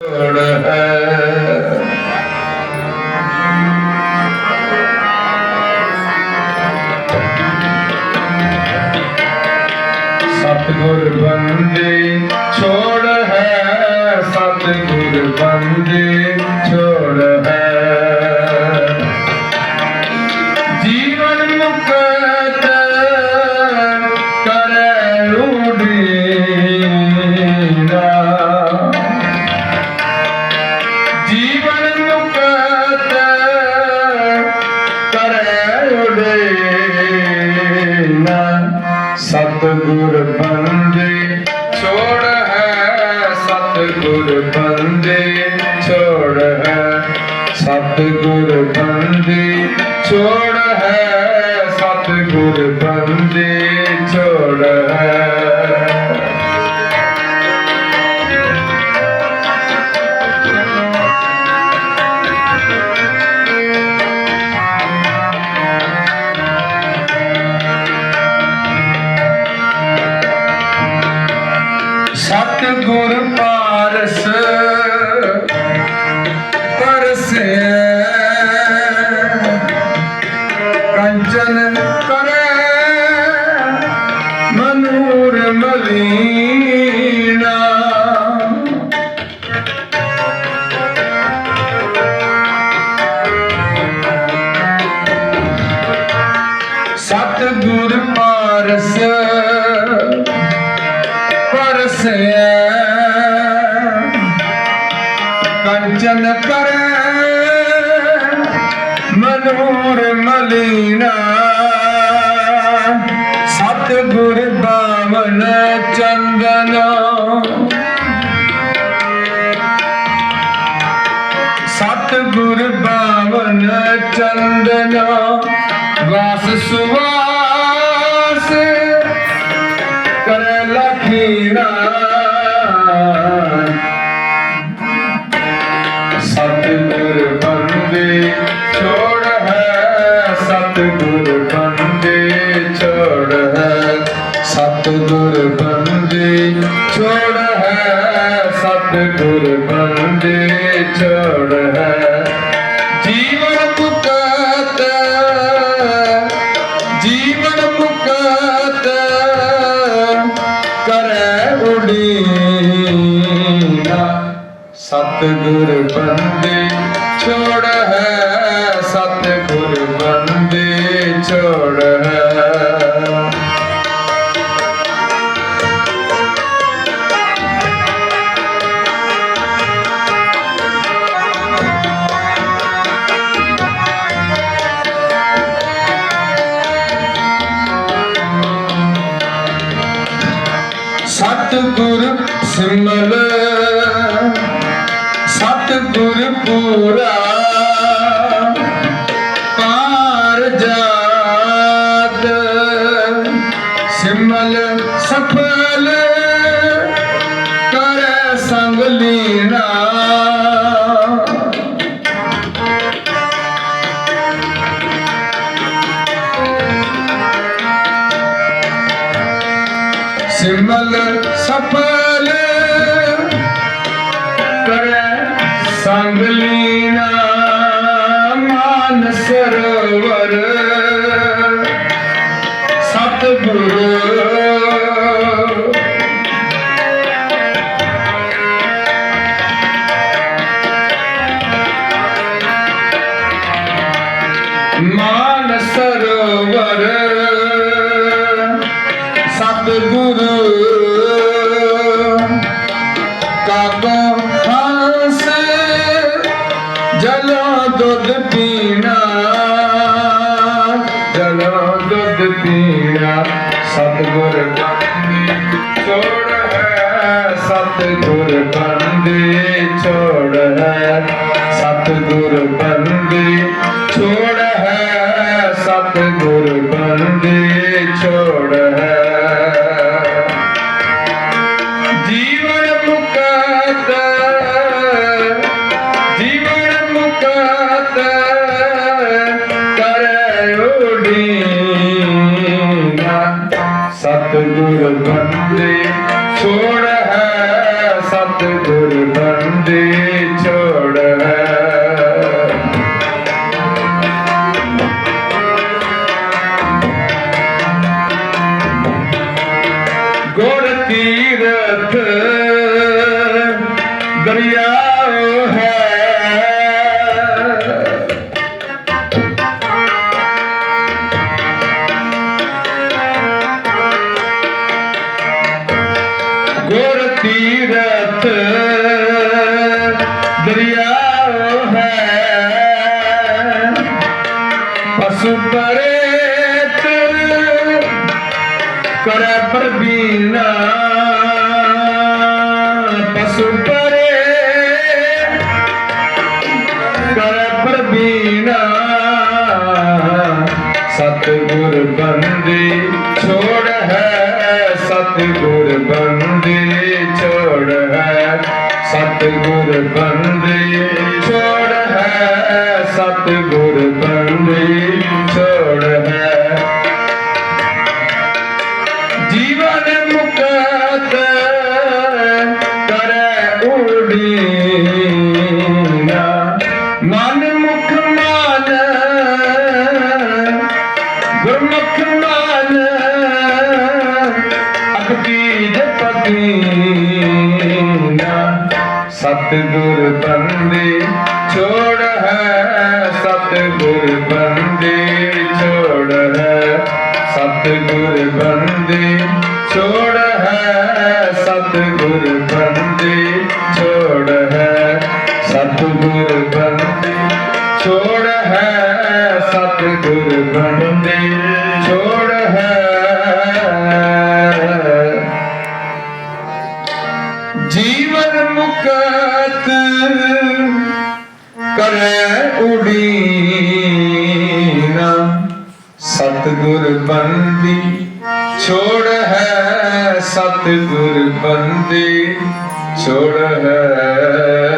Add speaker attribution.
Speaker 1: ਲੋੜ ਹੈ ਸਤਿਗੁਰ ਬੰਦੇ ਛੋੜ ਹੈ, ਸਤਿਗੁਰ ਬੰਦੇ ਛੋੜ ਹੈ। ਜੀਵਨ ਮੁਕਤ ਕਰੈ ਉਡੀਨਾ ਜੀਵਨ ਸਤਿਗੁਰ ਬੰਦੇ ਛੋੜ ਹੈ ਸਤਿਗੁਰ ਬੰਦੇ ਛੋੜ ਹੈ ਸਤਿਗੁਰ ਬੰਦੇ ਛੋੜ ਸਤਿਗੁਰ ਪਾਰਸ ਪਰਸੇ। ਕੰਚਨ ਕਰੇ ਮਨੂਰ ਮਲੀਨਾ। ਸਤਿਗੁਰ ਕੰਚਨ ਕਰੇ ਮਨੂਰ ਮਲੀਨਾ। ਸਤਿਗੁਰ ਬਾਵਨ ਚੰਦਨ। ਸਤਿਗੁਰ ਬਾਵਨ ਚੰਦਨ। ਵਾਸ ਸੁਵਾਸ ਸਤਿਗੁਰ ਬੰਦੇ ਛੋੜ ਹੈ ਸਤਿਗੁਰ ਬੰਦੇ ਛੋੜ ਹੈ ਸਤਿਗੁਰ ਬੰਦੇ ਛੋੜ ਹੈ ਸਤਿਗੁਰ ਬੰਦੇ ਛੋੜ ਹੈ। ਜੀਵਨ ਮੁਕਤ ਜੀਵਨ ਮੁਕਤ ਕਰੈ ਉਡੀਨਾ। ਸਤਿਗੁਰ ਬੰਦੇ ਛੋੜ ਹੈ ਸਤਿਗੁਰ ਬੰਦੇ ਛੋੜ ਹੈ। ਸਤਿਗੁਰ ਸਿਮਲ ਸਿਮਲ ਸਫਲ ਕਰੈ ਸੰਗ ਲੀਨਾ। ਸਿਮਲ ਸਫਲ ਕਰੈ ਸੰਗ ਲੀਨਾ। ਮਾਨ ਸਰਵਰ ਸਤਿਗੁਰ ਸਰਵਰ। ਸਤਿਗੁਰੂ ਕਾਕੋ ਹੰਸ ਜਲੋ ਦੁੱਧ ਪੀਣਾ। ਜਲਾ ਦੁੱਧ ਪੀਣਾ, ਸਤਿਗੁਰ ਬੰਦੇ ਛੋੜ ਹੈ। ਸਤਿਗੁਰ ਬੰਦੇ ਛੋੜ ਹੈ। ਸਤਿਗੁਰ ਬੰਦੇ ਛੋੜ ਉਡੀਨਾ ਸਤਿਗੁਰ ਬੰਦੇ ਛੋੜ ਹੈ ਸਤਿਗੁਰ ਬੰਦੇ ਛੋੜ ਹੈ। ਗੁਰ ਤੀਰਥ ਦਰਿਆ ਹੈ। ਤੀਰਥ ਦਰਿਆ ਹੈ। ਪਸ਼ੂ ਪਰੇਤ ਸਤਿਗੁਰ ਬੰਦੇ, ਛੋੜ ਹੈ ਸਤਿਗੁਰ ਬੰਦੇ, ਛੋੜ ਹੈ। ਜੀਵਨ ਮੁਕਤ ਕਰੈ ਉਡੀਨਾ। ਮਨ ਮੁਖ ਮਾਨ, ਗੁਰਮੁਖ ਮਾਨ ਅਖਤੀ ਜਪਤੀਨਾ ਸਤਿਗੁਰ ਬੰਦੇ, ਛੋੜ ਹੈ ਸਤਿਗੁਰ ਬੰਦੇ, ਛੋੜ ਹੈ ਸਤਿਗੁਰ ਬੰਦੇ, ਛੋੜ ਹੈ ਸਤਿਗੁਰ ਬੰਦੇ, ਛੋੜ ਹੈ ਸਤਿਗੁਰ ਬੰਦੇ, ਛੋੜ ਹੈ ਸਤਿਗੁਰ ਬੰਦੇ, ਛੋੜ ਉਡੀਨਾ। ਸਤਿਗੁਰ ਬੰਦੀ ਛੋੜ ਹੈ ਸਤਿਗੁਰ ਬੰਦੀ ਛੋੜ ਹੈ